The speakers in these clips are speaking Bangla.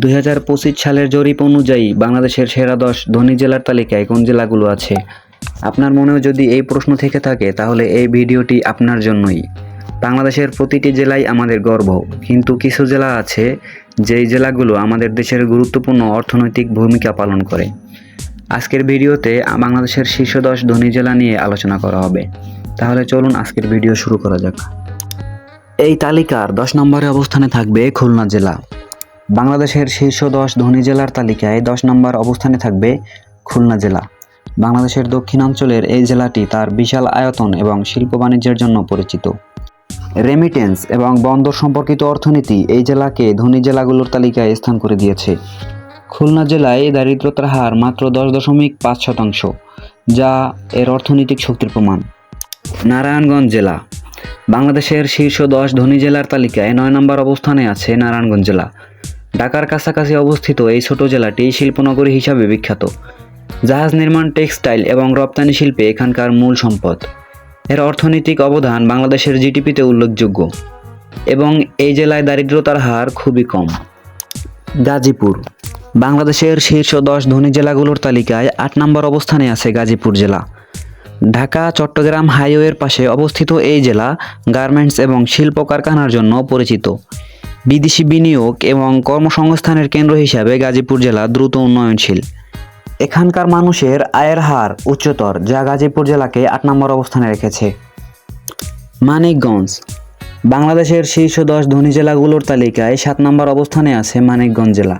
দুই হাজার পঁচিশ সালের জরিপ অনুযায়ী বাংলাদেশের সেরা দশ ধনী জেলার তালিকায় কোন জেলাগুলো আছে? আপনার মনেও যদি এই প্রশ্ন থেকে থাকে, তাহলে এই ভিডিওটি আপনার জন্যই। বাংলাদেশের প্রতিটি জেলাই আমাদের গর্ব, কিন্তু কিছু জেলা আছে যেই জেলাগুলো আমাদের দেশের গুরুত্বপূর্ণ অর্থনৈতিক ভূমিকা পালন করে। আজকের ভিডিওতে বাংলাদেশের শীর্ষ দশ ধনী জেলা নিয়ে আলোচনা করা হবে। তাহলে চলুন আজকের ভিডিও শুরু করা যাক। এই তালিকার দশ নম্বরে অবস্থানে থাকবে খুলনা জেলা। বাংলাদেশের শীর্ষ দশ ধনী জেলার তালিকায় দশ নম্বর অবস্থানে থাকবে খুলনা জেলা। বাংলাদেশের দক্ষিণাঞ্চলের এই জেলাটি তার বিশাল আয়তন এবং শিল্প বাণিজ্যের জন্য পরিচিত। রেমিটেন্স এবং বন্দর সম্পর্কিত অর্থনীতি এই জেলাকে ধনী জেলাগুলোর তালিকায় স্থান করে দিয়েছে। খুলনা জেলায় দারিদ্রতার হার মাত্র দশ দশমিক পাঁচ শতাংশ, যা এর অর্থনৈতিক শক্তির প্রমাণ। নারায়ণগঞ্জ জেলা। বাংলাদেশের শীর্ষ দশ ধনী জেলার তালিকায় নয় নম্বর অবস্থানে আছে নারায়ণগঞ্জ জেলা। ঢাকার কাছাকাছি অবস্থিত এই ছোট জেলাটি শিল্পনগরী হিসাবে বিখ্যাত। জাহাজ নির্মাণ, টেক্সটাইল এবং রপ্তানি শিল্পে এখানকার মূল সম্পদ। এর অর্থনৈতিক অবদান বাংলাদেশের জিডিপিতে উল্লেখযোগ্য এবং এই জেলায় দারিদ্রতার হার খুবই কম। গাজীপুর, বাংলাদেশের শীর্ষ দশ ধনী জেলাগুলোর তালিকায় আট নম্বর অবস্থানে আছে গাজীপুর জেলা। ঢাকা, চট্টগ্রাম হাইওয়ের পাশে অবস্থিত এই জেলা গার্মেন্টস এবং শিল্প কারখানার জন্য পরিচিত। বিদেশি বিনিয়োগ এবং কর্মসংস্থানের কেন্দ্র হিসাবে গাজীপুর জেলা দ্রুত উন্নয়নশীল। এখানকার মানুষের আয়ের হার উচ্চতর, যা গাজীপুর জেলাকে আট নম্বর অবস্থানে রেখেছে। মানিকগঞ্জ, বাংলাদেশের শীর্ষ দশ ধনী জেলাগুলোর তালিকায় সাত নম্বর অবস্থানে আছে মানিকগঞ্জ জেলা।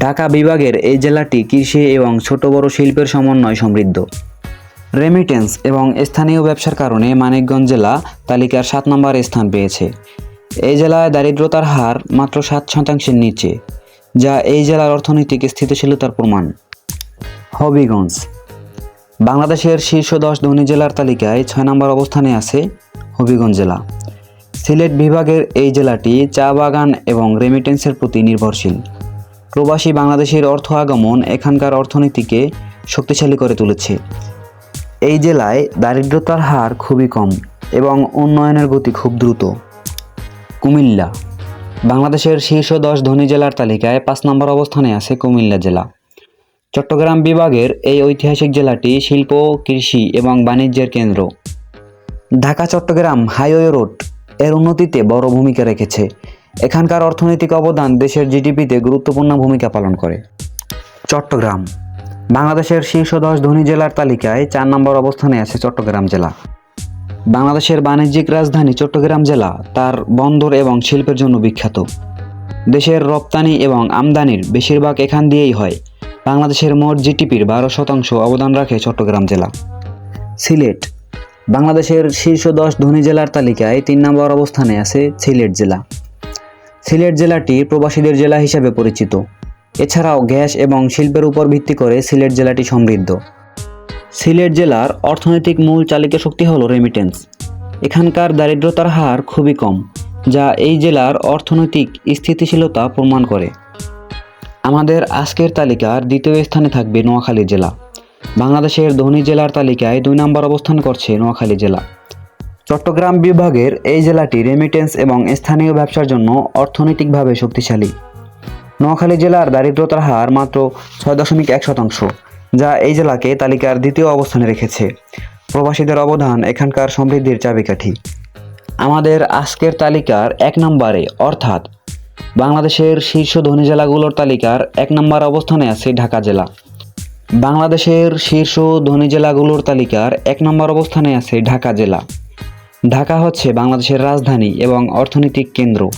ঢাকা বিভাগের এই জেলাটি কৃষি এবং ছোট বড় শিল্পের সমন্বয় সমৃদ্ধ। রেমিটেন্স এবং স্থানীয় ব্যবসার কারণে মানিকগঞ্জ জেলা তালিকার সাত নম্বরে স্থান পেয়েছে। এই জেলায় দারিদ্রতার হার মাত্র সাত শতাংশের নিচে, যা এই জেলার অর্থনৈতিক স্থিতিশীলতার প্রমাণ। হবিগঞ্জ। বাংলাদেশের শীর্ষ দশ ধনী জেলার তালিকায় ছয় নম্বর অবস্থানে আছে হবিগঞ্জ জেলা। সিলেট বিভাগের এই জেলাটি চা বাগান এবং রেমিটেন্সের প্রতি নির্ভরশীল। প্রবাসী বাংলাদেশের অর্থ আগমন এখানকার অর্থনীতিকে শক্তিশালী করে তুলেছে। এই জেলায় দারিদ্রতার হার খুবই কম এবং উন্নয়নের গতি খুব দ্রুত। কুমিল্লা। বাংলাদেশের শীর্ষ দশ ধনী জেলার তালিকায় পাঁচ নম্বর অবস্থানে আছে কুমিল্লা জেলা। চট্টগ্রাম বিভাগের এই ঐতিহাসিক জেলাটি শিল্প, কৃষি এবং বাণিজ্যের কেন্দ্র। ঢাকা, চট্টগ্রাম হাইওয়ে রোডের উন্নতিতে বড় ভূমিকা রেখেছে। এখানকার অর্থনৈতিক অবদান দেশের জিডিপিতে গুরুত্বপূর্ণ ভূমিকা পালন করে। চট্টগ্রাম, বাংলাদেশের শীর্ষ দশ ধনী জেলার তালিকায় চার নম্বর অবস্থানে আছে চট্টগ্রাম জেলা। বাংলাদেশের বাণিজ্যিক রাজধানী চট্টগ্রাম জেলা তার বন্দর এবং শিল্পের জন্য বিখ্যাত। দেশের রপ্তানি এবং আমদানির বেশিরভাগ এখান দিয়েই হয়। বাংলাদেশের মোট জিডিপির বারো শতাংশ অবদান রাখে চট্টগ্রাম জেলা। সিলেট, বাংলাদেশের শীর্ষ দশ ধনী জেলার তালিকায় তিন নম্বর অবস্থানে আছে সিলেট জেলা। সিলেট জেলাটি প্রবাসীদের জেলা হিসাবে পরিচিত। এছাড়াও গ্যাস এবং শিল্পের উপর ভিত্তি করে সিলেট জেলাটি সমৃদ্ধ। সিলেট জেলার অর্থনৈতিক মূল চালিকা শক্তি হল রেমিটেন্স এখানকার দারিদ্রতার হার খুবই কম, যা এই জেলার অর্থনৈতিক স্থিতিশীলতা প্রমাণ করে। আমাদের আজকের তালিকার দ্বিতীয় স্থানে থাকবে নোয়াখালী জেলা। বাংলাদেশের ধনী জেলার তালিকায় দুই নম্বর অবস্থান করছে নোয়াখালী জেলা। চট্টগ্রাম বিভাগের এই জেলাটি রেমিটেন্স এবং স্থানীয় ব্যবসার জন্য অর্থনৈতিকভাবে শক্তিশালী। নোয়াখালী জেলার দারিদ্রতার হার মাত্র ছয় দশমিক এক শতাংশ। যা এই জেলাকে তালিকার দ্বিতীয় অবস্থানে রেখেছে। প্রবাসীদের অবদান এখানকার সমৃদ্ধির চাবিকাঠি। আমাদের আজকের তালিকার এক নম্বরে, অর্থাৎ বাংলাদেশের শীর্ষ ধনী জেলাগুলোর তালিকার এক নম্বর অবস্থানে আছে ঢাকা জেলা। বাংলাদেশের শীর্ষ ধনী জেলাগুলোর তালিকার এক নম্বর অবস্থানে আছে ঢাকা জেলা। ঢাকা হচ্ছে বাংলাদেশের রাজধানী এবং অর্থনৈতিক কেন্দ্র।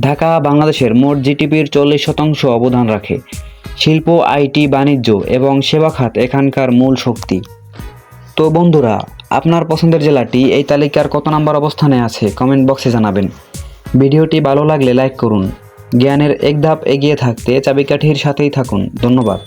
ঢাকা বাংলাদেশের মোট জিডিপির চল্লিশ শতাংশ অবদান রাখে। শিল্প, আইটি, বাণিজ্য এবং সেবা খাত এখানকার মূল শক্তি। তো বন্ধুরা, আপনার পছন্দের জেলাটি এই তালিকার কত নম্বর অবস্থানে আছে কমেন্ট বক্সে জানাবেন। ভিডিওটি ভালো লাগলে লাইক করুন। জ্ঞানের এক ধাপ এগিয়ে থাকতে চাবিকাঠির সাথেই থাকুন। ধন্যবাদ।